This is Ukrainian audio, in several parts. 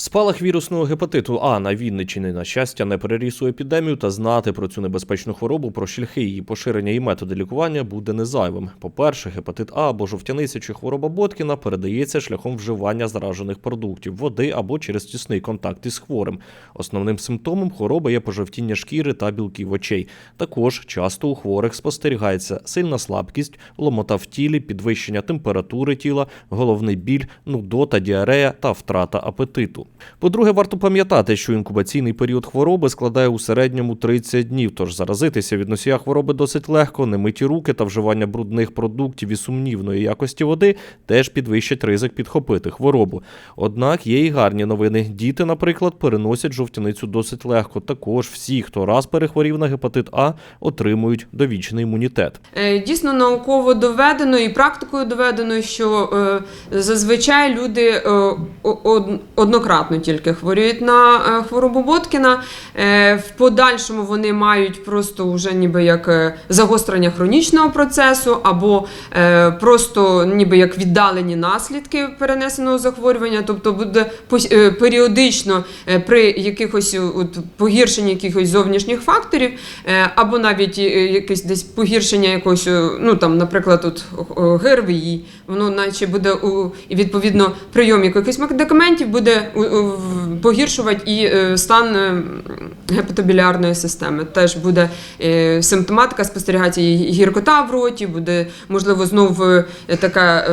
Спалах вірусного гепатиту А на Вінниччині, на щастя, не переріс у епідемію, та знати про цю небезпечну хворобу, про шляхи її поширення і методи лікування буде не зайвим. По-перше, гепатит А або жовтяниця чи хвороба Боткіна передається шляхом вживання заражених продуктів, води або через тісний контакт із хворим. Основним симптомом хвороби є пожовтіння шкіри та білків очей. Також часто у хворих спостерігається сильна слабкість, ломота в тілі, підвищення температури тіла, головний біль, нудота, діарея та втрата апетиту. По-друге, варто пам'ятати, що інкубаційний період хвороби складає у середньому 30 днів, тож заразитися від носія хвороби досить легко, немиті руки та вживання брудних продуктів і сумнівної якості води теж підвищать ризик підхопити хворобу. Однак є і гарні новини. Діти, наприклад, переносять жовтяницю досить легко. Також всі, хто раз перехворів на гепатит А, отримують довічний імунітет. Е, Дійсно науково доведено і практикою доведено, що е, зазвичай люди е, о- од- однократно тільки хворіють на е, хворобу Боткіна. Е, В подальшому вони мають просто вже ніби як е, загострення хронічного процесу, або просто ніби як віддалені наслідки перенесеного захворювання. Тобто буде періодично при якихось от, погіршенні якихось зовнішніх факторів, або навіть якесь десь погіршення якогось, ну там, наприклад, от ГРВІ, воно наче буде у відповідно прийом якихось медикаментів буде погіршувати і е, стан е, гепатобілярної системи. Теж буде е, симптоматика спостерігається і гіркота в роті, буде можливо знов е, така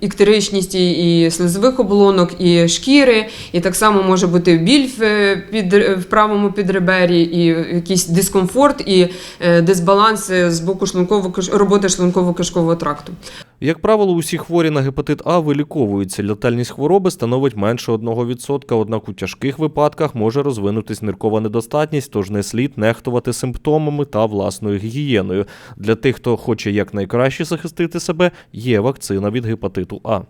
іктеричність і, слизових оболонок, і шкіри, і так само може бути біль в, під, в правому підребері, і якийсь дискомфорт, і е, дисбаланс з боку шлунково роботи шлунково-кишкового тракту. Як правило, усі хворі на гепатит А виліковуються. Летальність хвороби становить менше 1%, однак у тяжких випадках може розвинутись ниркова недостатність, тож не слід нехтувати симптомами та власною гігієною. Для тих, хто хоче якнайкраще захистити себе, є вакцина від гепатиту А.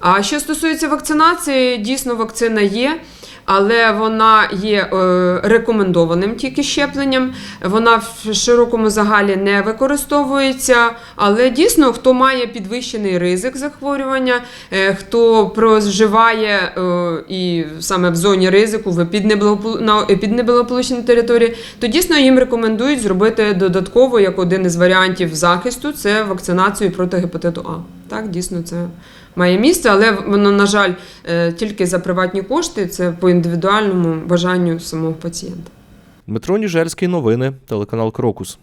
А що стосується вакцинації, дійсно вакцина є, але вона є е, рекомендованим тільки щепленням. Вона в широкому загалі не використовується. Але дійсно, хто має підвищений ризик захворювання, е, хто проживає е, і саме в зоні ризику, в епіднеблагополучній території, то дійсно їм рекомендують зробити додатково як один із варіантів захисту це вакцинацію проти гепатиту А. Так, дійсно, це має місце, але воно, на жаль, е, тільки за приватні кошти, це по індивідуальному бажанню самого пацієнта. Дмитро Ніжельський, новини, телеканал Крокус.